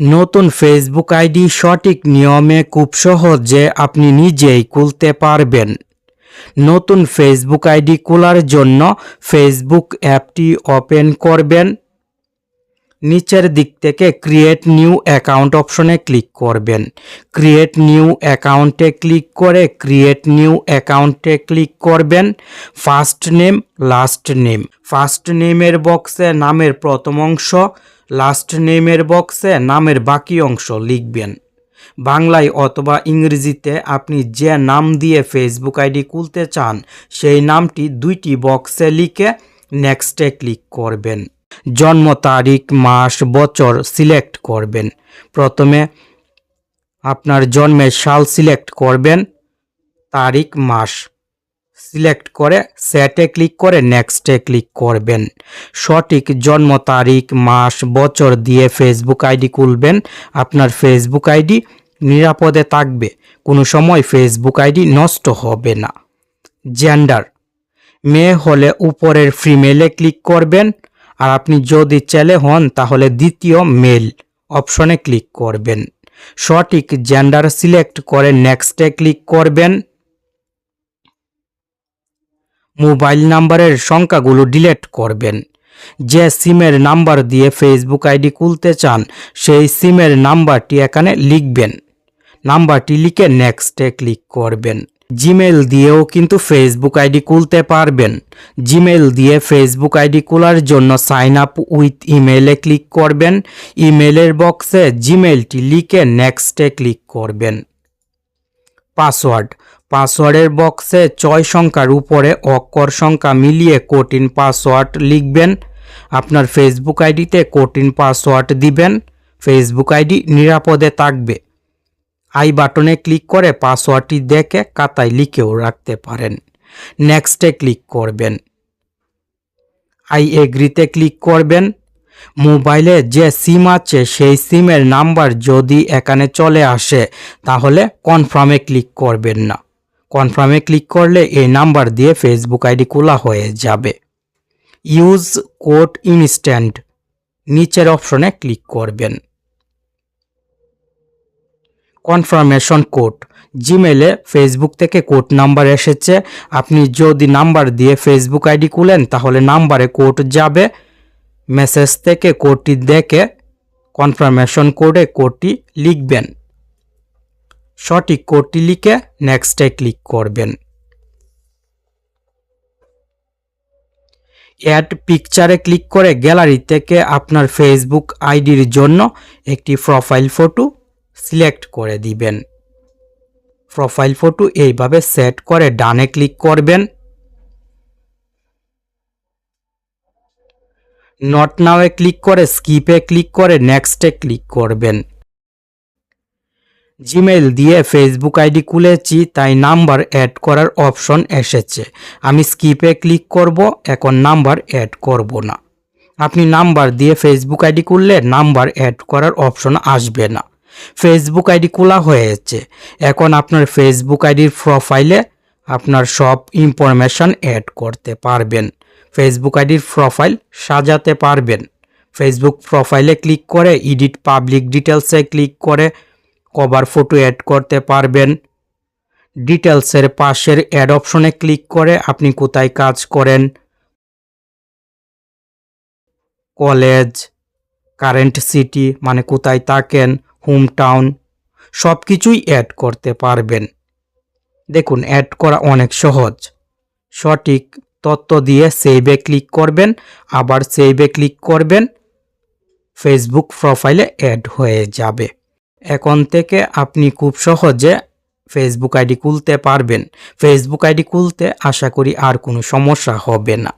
নতুন Facebook ID সঠিক নিয়মে খুব সহজে আপনি নিজেই খুলতে পারবেন। নতুন ফেসবুক আইডি খোলার জন্য ফেসবুক অ্যাপটি ওপেন করবেন। নিচের দিক থেকে ক্রিয়েট নিউ অ্যাকাউন্ট অপশনে ক্লিক করবেন। ক্রিয়েট নিউ অ্যাকাউন্টে ক্লিক করে ক্রিয়েট নিউ অ্যাকাউন্টে ক্লিক করবেন। First name last name first নেমের বক্সে নামের প্রথম অংশ লাস্ট নেমের বক্সে নামের বাকি অংশ লিখবেন। বাংলায় অথবা ইংরেজিতে আপনি যে নাম দিয়ে ফেসবুক আইডি খুলতে চান, সেই নামটি দুইটি বক্সে লিখে নেক্সটে ক্লিক করবেন। জন্ম তারিখ, মাস, বছর সিলেক্ট করবেন। প্রথমে আপনার জন্মের সাল সিলেক্ট করবেন, তারিখ, মাস। সিলেক্ট করে সেটে ক্লিক করে নেক্সটে ক্লিক করবেন। সঠিক জন্ম তারিখ, মাস, বছর দিয়ে ফেসবুক আইডি খুলবেন। আপনার ফেসবুক আইডি নিরাপদে থাকবে। কোনো সময় ফেসবুক আইডি নষ্ট হবে না। জেন্ডার মেয়ে হলে উপরের ফিমেলে ক্লিক করবেন। আর আপনি যদি ছেলে হন, তাহলে দ্বিতীয় মেল অপশনে ক্লিক করবেন। সঠিক জেন্ডার সিলেক্ট করে নেক্সটে ক্লিক করবেন। মোবাইল নাম্বারের সংখ্যাগুলো ডিলিট করবেন। যে সিমের নাম্বার দিয়ে ফেসবুক আইডি খুলতে চান, সেই সিমের নাম্বারটি এখানে লিখবেন। নাম্বারটি লিখে নেক্সটে ক্লিক করবেন। জিমেল দিয়েও কিন্তু ফেসবুক আইডি খুলতে পারবেন। জিমেল দিয়ে ফেসবুক আইডি খোলার জন্য সাইন আপ উইথ ইমেলে ক্লিক করবেন। ইমেলের বক্সে জিমেলটি লিখে নেক্সটে ক্লিক করবেন। পাসওয়ার্ড পাসওয়ার্ডের বক্সে ছয় সংখ্যার উপরে অক্ষর সংখ্যা মিলিয়ে কঠিন পাসওয়ার্ড লিখবেন। আপনার ফেসবুক আইডিতে কঠিন পাসওয়ার্ড দিবেন। ফেসবুক আইডি নিরাপদে থাকবে। আই বাটনে ক্লিক করে পাসওয়ার্ডটি দেখে কাতায় লিখেও রাখতে পারেন। নেক্সটে ক্লিক করবেন। আই এগ্রিতে ক্লিক করবেন। মোবাইলে যে সিম আছে সেই সিমের নাম্বার যদি এখানে চলে আসে, তাহলে কনফার্মে ক্লিক করবেন না। কনফার্মে ক্লিক করলে এই নাম্বার দিয়ে ফেসবুক আইডি খোলা হয়ে যাবে। ইউজ কোড ইনস্ট্যান্ট নিচের অপশনে ক্লিক করবেন। কনফার্মেশন কোড জিমেলে ফেসবুক থেকে কোড নাম্বার এসেছে। আপনি যদি নাম্বার দিয়ে ফেসবুক আইডি খুলেন, তাহলে নাম্বারে কোড যাবে। মেসেজ থেকে কোডটি দেখে কনফার্মেশন কোডে কোডটি লিখবেন। সঠিক কোডটি লিখে নেক্সটে ক্লিক করবেন। অ্যাড পিকচারে ক্লিক করে গ্যালারি থেকে আপনার ফেসবুক আইডির জন্য একটি প্রোফাইল ফটো সিলেক্ট করে দিবেন। প্রোফাইল ফটো এইভাবে সেট করে ডানে ক্লিক করবেন। নট নাওয়ে ক্লিক করে স্কিপে ক্লিক করে নেক্সটে ক্লিক করবেন। জিমেল দিয়ে ফেসবুক আইডি খুলেছি, তাই নাম্বার অ্যাড করার অপশন এসেছে। আমি স্কিপে ক্লিক করব, এখন নাম্বার অ্যাড করব না। আপনি নাম্বার দিয়ে ফেসবুক আইডি খুললে নাম্বার অ্যাড করার অপশন আসবে না। ফেসবুক আইডি খোলা হয়েছে। এখন আপনার ফেসবুক আইডির প্রোফাইলে আপনার সব ইনফরমেশন অ্যাড করতে পারবেন। ফেসবুক আইডির প্রোফাইল সাজাতে পারবেন। ফেসবুক প্রোফাইলে ক্লিক করে এডিট পাবলিক ডিটেলসে ক্লিক করে কভার ফটো অ্যাড করতে পারবেন। ডিটেলসের পাশের অ্যাড অপশনে ক্লিক করে আপনি কোথায় কাজ করেন। কলেজ কারেন্ট সিটি মানে কোথায় থাকেন হোম টাউন সব কিছুই অ্যাড করতে পারবেন। দেখুন অ্যাড করা অনেক সহজ। সঠিক তথ্য দিয়ে সেভে ক্লিক করবেন, আবার সেভে ক্লিক করবেন ফেসবুক প্রোফাইলে অ্যাড হয়ে যাবে। এখন থেকে আপনি খুব সহজে ফেসবুক আইডি খুলতে পারবেন। ফেসবুক আইডি খুলতে আশা করি আর কোনো সমস্যা হবে না।